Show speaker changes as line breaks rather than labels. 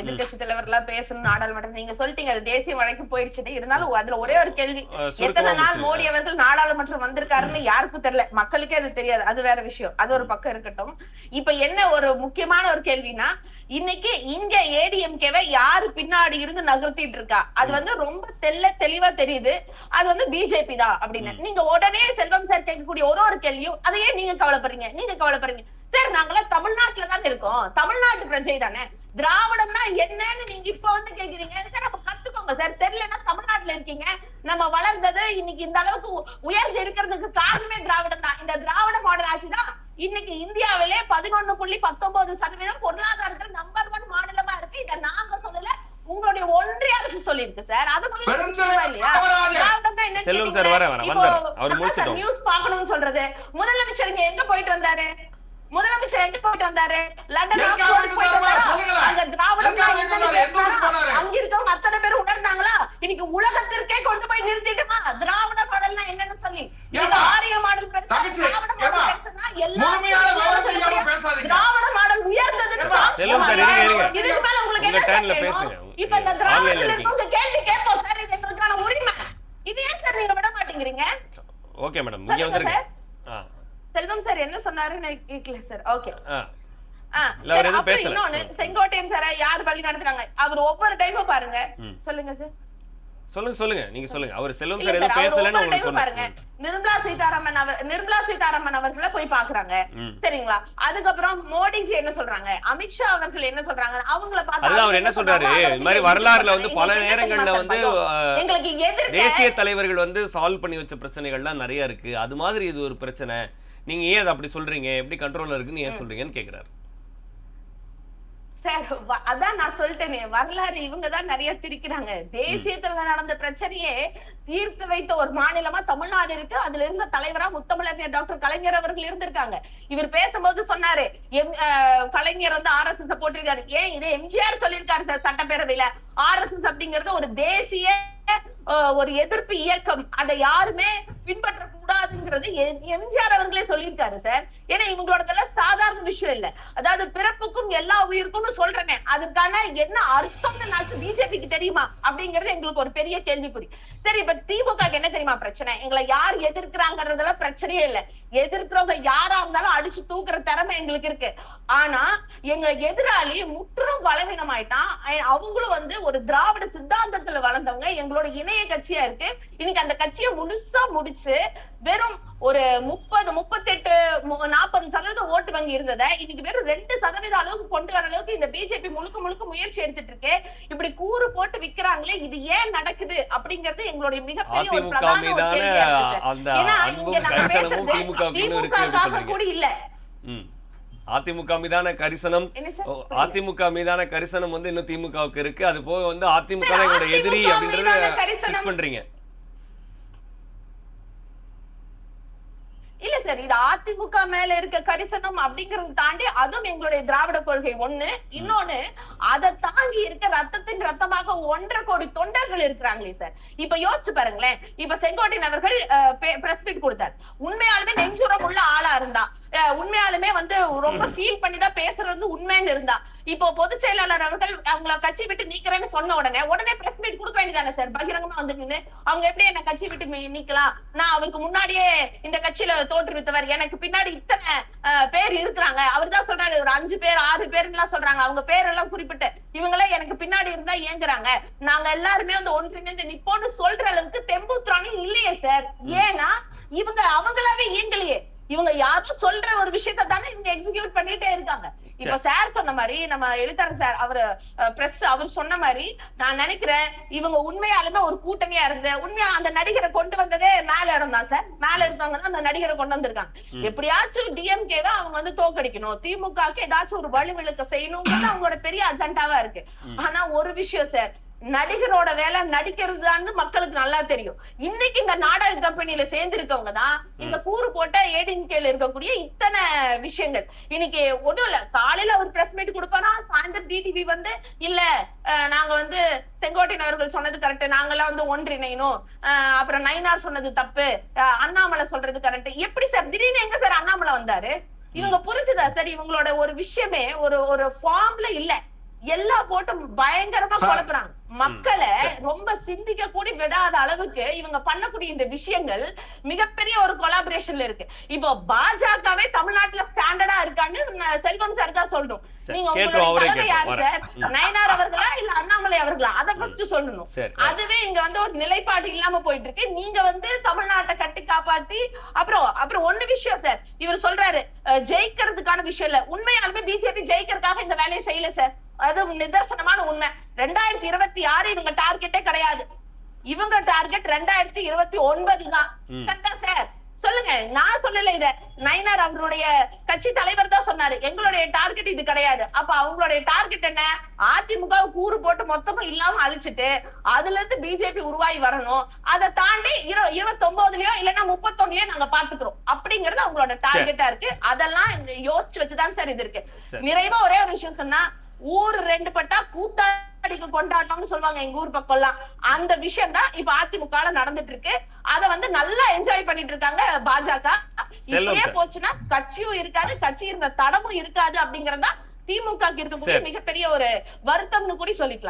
எதிர்க்கட்சி தலைவர் எல்லாம் பேசணும் நாடாளுமன்றம் நீங்க சொல்லிட்டீங்க அது தேசிய வழக்கு போயிடுச்சு இருந்தாலும் அதுல ஒரே ஒரு கேள்வி எத்தனை நாள். மோடி அவர்கள் நாடாளுமன்றம் வந்திருக்காருன்னு யாருக்கும் தெரியல. மக்களுக்கே அது தெரியாது. அது வேற விஷயம். அது ஒரு பக்கம் இருக்கட்டும். இப்ப என்ன ஒரு முக்கியமான ஒரு கேள்வினா இன்னைக்கு இங்க ஏடிஎம்கேவை யாரு பின்னாடி இருந்து நகர்த்திட்டு இருக்கா? அது வந்து ரொம்ப தெல்ல தெளிவா தெரியுது. அது வந்து பிஜேபி தான் அப்படின்னு. நீங்க உடனே செல்வம் சார் கேட்கக்கூடிய ஒரு ஒரு கேள்வியும் அதையே நீங்க கவலைப்படுறீங்க நீங்க கவலைப்படுறீங்க. சார் நாங்களாம் தமிழ்நாட்டுல தானே இருக்கோம். தமிழ்நாட்டு பிரஜை தானே. திராவிடம்னா என்னன்னு நீங்க இப்ப வந்து கேக்குறீங்க. சார் அப்ப கத்துக்கோங்க சார் தெரியலன்னா தமிழ்நாட்டுல இருக்கீங்க. நம்ம வளர்ந்தது இன்னைக்கு இந்த அளவுக்கு உயர்ந்து இருக்கிறதுக்கு காரணமே திராவிடம் தான் இந்த திராவிட மாடல் ஆட்சி தான் இன்னைக்கு இந்தியாவிலே பதினொன்னு புள்ளி பத்தொன்பது சதவீதம் பொருளாதாரத்துல நம்பர் ஒன் மாநிலமா இருக்கு. இத நாங்க சொல்லல. உங்களுடைய ஒன்றிய அரசு சொல்லிருக்கு சார் அது. நியூஸ் பார்க்கணும்னு சொல்றது. முதலமைச்சர் இங்க எங்க போயிட்டு வந்தாரு? முதலமைச்சர் எங்க போயிட்டு வந்தாரு? லண்டன்
போயிட்டு வந்தாரு?
அங்க திராவிடம்? அங்க இருக்கவங்க அத்தனை பேர் உணர்ந்தாங்களா? இன்னைக்கு உலகத்திற்கே கொண்டு போய் நிறுத்திட்டுமா திராவிட மாடல்னா என்னன்னு சொல்லி இது
ஏம்மா?
ஆரிய மாடல் பெருசா
தங்கச்சி,
திராவிட மாடல்
ஏம்மா?
பெருசுன்னா எல்லா
முழுமையான விவரம்
சொல்லக்கூடிய
தெரியாம பேசாதீங்க.
திராவிட மாடல் உயர்ந்ததுக்கு
ஏம்மா?
சாட்சி
செல்வம் சார்,
சொல்லுங்க.
இருங்க, இருங்க.
இதுக்கு மேல உங்களுக்கு
உங்க
என்ன சார்
turn ல
வேணும்?
பேசுங்க.
இப்ப இந்த
ஆன்லைன்ல
திராவிடத்துல
இருக்கீங்க.
இருக்கவங்க கேள்வி கேட்போம் சார். இது எங்களுக்கான உரிமை. இது ஏன் சார் நீங்க விட மாட்டேங்கிறீங்க?
ஓகே மேடம் இங்க வந்துருங்க.
செல்வம் சார் என்ன சொன்னாருன்னு கேட்கல சார். ஓகே. செங்கோட்டையன் சார யார் வழி நடத்துறாங்க? அவர் ஒவ்வொரு டைமும் பாருங்க. சொல்லுங்க சார்.
சொல்லுங்க சொல்லுங்க. நீங்க சொல்லுங்க. அவர் செல்வம் சார் எதுவும் பேசலன்னு உங்களுக்கு
பாருங்க. நிர்மலா சீதாராமன் அவர் நிர்மலா சீதாராமன் அவர்களை போய் பாக்குறாங்க. சரிங்களா? அதுக்கப்புறம் மோடிஜி என்ன சொல்றாங்க? அமித்ஷா அவர்கள் என்ன சொல்றாங்க? அவங்கள பார்த்து
அவர் என்ன சொல்றாரு? இந்த மாதிரி வரலாறுல வந்து பல நேரங்கள்ல வந்து
எங்களுக்கு எதிர்க்க
தேசிய தலைவர்கள் வந்து சால்வ் பண்ணி வச்ச பிரச்சனைகள்லாம் நிறைய இருக்கு. அது மாதிரி இது ஒரு பிரச்சனை. நீங்க ஏன் அதை அப்படி சொல்றீங்க? எப்படி கண்ட்ரோல்ல இருக்குன்னு ஏன் சொல்றீங்கன்னு கேக்குறாரு.
சார் அதான் நான் சொல்லிட்டேனே வரலாறு இவங்க தான் நிறைய திரிக்கிறாங்க. தேசியத்துல நடந்த பிரச்சனையே தீர்த்து வைத்த ஒரு மாநிலமா தமிழ்நாடு இருக்கு. அதுல இருந்த தலைவரா முத்தமிழறிஞர் டாக்டர் கலைஞர் அவர்கள் இருந்திருக்காங்க. இவர் பேசும்போது சொன்னாரு எம் கலைஞர் வந்து ஆர் எஸ் எஸ் போட்டிருக்காரு. ஏன் இது எம்ஜிஆர் சொல்லியிருக்காரு சார் சட்டப்பேரவையில? ஆர் எஸ் எஸ் அப்படிங்கிறது ஒரு தேசிய ஒரு எதிர்ப்பு இயக்கம். அதை யாருமே பின்பற்ற கூடாதுங்கிறது எம்ஜிஆர் அவர்களே சொல்லியிருக்காரு சார். ஏன்னா இவங்களோடதெல்லாம் சாதாரண விஷயம் இல்ல. அதாவது பிறப்புக்கும் எல்லா உயிருக்கும்னு சொல்றேனே அதுக்கான என்ன அர்த்தம்னு நாச்சும் பிஜேபிக்கு தெரியுமா அப்படிங்கிறது எங்களுக்கு ஒரு பெரிய கேள்விக்குறி. சரி இப்ப திமுக என்ன தெரியுமா பிரச்சனை? எங்களை யார் எதிர்க்கிறாங்கன்றதெல்லாம் பிரச்சனையே இல்ல. எதிர்க்கிறவங்க யாரா இருந்தாலும் அடிச்சு தூக்குற திறமை எங்களுக்கு இருக்கு. ஆனா எங்க எதிராளி முற்றிலும் பலவீனம் ஆயிட்டான் அவங்களும் வந்து ஒரு திராவிட சித்தாந்தத்துல வளர்ந்தவங்க எங்களோட இணைய கட்சியா இருக்கு. இன்னைக்கு அந்த கட்சியை முழுசா முடிச்சு வெறும் ஒரு முப்பது முப்பத்தெட்டு நாற்பது சதவீதம் ஓட்டு வங்கி இருந்ததை இன்னைக்கு வெறும் ரெண்டு சதவீத அளவுக்கு கொண்டு வர அளவுக்கு இந்த பிஜேபி முழுக்க முழுக்க முயற்சி எடுத்துட்டு இருக்கு. இப்படி கூறு போட்டு விக்கிறாங்களே இது ஏன் நடக்குது அப்படிங்கிறது எங்களுடைய மிகப்பெரிய ஒரு பிரதான ஒரு ஏன்னா இங்க நாங்க பேசுறது
திமுக
திமுகவுக்காக
சொல்றீங்க.
கூட இல்ல.
அதிமுக மீதான கரிசனம் அதிமுக மீதான கரிசனம் வந்து இன்னும் திமுகவுக்கு இருக்கு. அது போக வந்து அதிமுக எதிரி அப்படின்றத பண்றீங்க
இல்ல சார் இது அதிமுக மேல இருக்க கரிசனம் அப்படிங்கறத தாண்டி அதுவும் எங்களுடைய திராவிட கொள்கை ஒண்ணு. இன்னொன்னு அதை தாங்கி இருக்க ரத்தத்தின் ரத்தமாக ஒன்றரை கோடி தொண்டர்கள் இருக்கிறாங்களே சார். இப்ப யோசிச்சு பாருங்களேன். இப்ப செங்கோட்டையன் அவர்கள் பிரஸ் மீட் கொடுத்தார். உண்மையாலுமே நெஞ்சுரம் உள்ள ஆளா இருந்தா. உண்மையாலுமே வந்து ரொம்ப ஃபீல் பண்ணி தான் பேசுறது உண்மைன்னு இருந்தா. இப்போ பொதுச் செயலாளர் அவர்கள் அவங்கள கட்சி விட்டு நீக்கிறேன்னு சொன்ன உடனே உடனே பிரஸ் மீட் கொடுக்க வேண்டியதானே சார் பகிரங்கமா வந்து நின்னு அவங்க எப்படி என்ன கட்சி விட்டு நீக்கலாம்? நான் அவருக்கு முன்னாடியே இந்த கட்சியில தோற்றுவித்தவர். எனக்கு பின்னாடி இத்தனை பேர் இருக்கிறாங்க. அவர் தான் சொல்றாரு ஒரு அஞ்சு பேர் ஆறு பேர்லாம் சொல்றாங்க. அவங்க பேரெல்லாம் குறிப்பிட்டு. இவங்களே எனக்கு பின்னாடி இருந்தா ஏங்குறாங்க. நாங்க எல்லாருமே வந்து ஒன்றிணைந்து நிப்போன்னு சொல்ற அளவுக்கு தெம்புத்திரானே இல்லையே சார் ஏன்னா இவங்க அவங்களாவே இயங்கலையே இவங்க யாரோ சொல்ற ஒரு விஷயத்த தானே இவங்க எக்ஸிக்யூட் பண்ணிட்டே இருக்காங்க. இப்ப சார். சொன்ன மாதிரி நம்ம எழுத்தாளர் சார் அவரு பிரஸ் அவர் சொன்ன மாதிரி நான் நினைக்கிறேன் இவங்க உண்மையாலுமே ஒரு கூட்டணியா இருந்து உண்மையா அந்த நடிகரை கொண்டு வந்ததே மேல இடம் தான் சார். மேல இருக்கவங்க தான் அந்த நடிகரை கொண்டு வந்திருக்காங்க. எப்படியாச்சும் டிஎம்கேவை அவங்க வந்து தோக்கடிக்கணும் திமுகவுக்கு ஏதாச்சும் ஒரு வலுவிழுக்க செய்யணுங்கிறது அவங்களோட பெரிய அஜெண்டாவா இருக்கு. ஆனா ஒரு விஷயம் சார் நடிகரோட வேலை நடிக்கிறதுதான்னு மக்களுக்கு நல்லா தெரியும். இன்னைக்கு இந்த நாடக கம்பெனில சேர்ந்திருக்கவங்க தான் இந்த கூறு போட்ட ஏடிஎம்கேல இருக்கக்கூடிய இத்தனை விஷயங்கள். இன்னைக்கு ஒண்ணும் இல்ல காலையில ஒரு பிரஸ் மீட் கொடுப்பாரா சாயந்தரம் டிடிவி வந்து இல்ல நாங்க வந்து செங்கோட்டையன் அவர்கள் சொன்னது கரெக்ட் நாங்கெல்லாம் வந்து ஒன்றிணையணும். அப்புறம் நயினார் சொன்னது தப்பு அண்ணாமலை சொல்றது கரெக்ட் எப்படி சார் திடீர்னு எங்க சார் அண்ணாமலை வந்தாரு? இவங்க புரிஞ்சுதா சார் இவங்களோட ஒரு விஷயமே ஒரு ஒரு ஃபார்ம்ல இல்ல. எல்லா போட்டும் பயங்கரமா குழப்புறாங்க. மக்களை ரொம்ப சிந்திக்க கூடி விடாத அளவுக்கு இவங்க பண்ணக்கூடிய இந்த விஷயங்கள் மிகப்பெரிய ஒரு கொலாபரேஷன்ல இருக்கு. இப்போ பாஜகவே தமிழ்நாட்டுல ஸ்டாண்டர்டா இருக்கான்னு செல்வம் சார் தான் சொல்லணும். நீங்க உங்களுடைய யார் சார். நயனார் அவர்களா இல்ல அண்ணாமலை அவர்களா? அதை ஃபர்ஸ்ட் சொல்லணும். அதுவே இங்க வந்து ஒரு நிலைப்பாடு இல்லாம போயிட்டு இருக்கு. நீங்க வந்து தமிழ்நாட்டை கட்டி காப்பாத்தி அப்புறம் அப்புறம் ஒண்ணு விஷயம் சார் இவர் சொல்றாரு ஜெயிக்கிறதுக்கான விஷயம் இல்ல. உண்மையாலுமே பிஜேபி ஜெயிக்கிறதுக்காக இந்த வேலையை செய்யல சார் அது நிதர்சனமான உண்மை. ரெண்டாயிரத்தி இருபத்தி ஆறு இவங்க டார்கெட்டே கிடையாது. இவங்க டார்கெட் ரெண்டாயிரத்தி இருபத்தி ஒன்பது தான். கரெக்டா சார் சொல்லுங்க. நான் சொல்லல இத. நயினார் அவருடைய கட்சி தலைவர் தான் சொன்னாரு. எங்களுடைய டார்கெட் இது கிடையாது. அப்ப அவங்களுடைய டார்கெட் என்ன? அதிமுக கூறு போட்டு மொத்தமும் இல்லாம அழிச்சிட்டு அதுல இருந்து பிஜேபி உருவாகி வரணும். அதை தாண்டி இரு இருபத்தி ஒன்பதுலயோ இல்லைன்னா முப்பத்தொன்னுலயோ நாங்க பாத்துக்கிறோம் அப்படிங்கறது அவங்களோட டார்கெட்டா இருக்கு. அதெல்லாம் யோசிச்சு வச்சுதான் சார் இது இருக்கு. நிறைவா ஒரே ஒரு விஷயம் சொன்னா ஊர் ரெண்டு பட்டா கூத்தாடிக்கு கொண்டாட்டம்னு சொல்லுவாங்க எங்க ஊர் பக்கம்லாம் அந்த விஷயம் தான் இப்ப அதிமுக நடந்துட்டு இருக்கு அத வந்து நல்லா என்ஜாய் பண்ணிட்டு இருக்காங்க பாஜக இப்படியே. போச்சுன்னா கட்சியும் இருக்காது கட்சி இருந்த தடமும் இருக்காது அப்படிங்கறதா திமுக இருக்கக்கூடிய. மிகப்பெரிய ஒரு வருத்தம்னு கூட சொல்லிக்கலாம்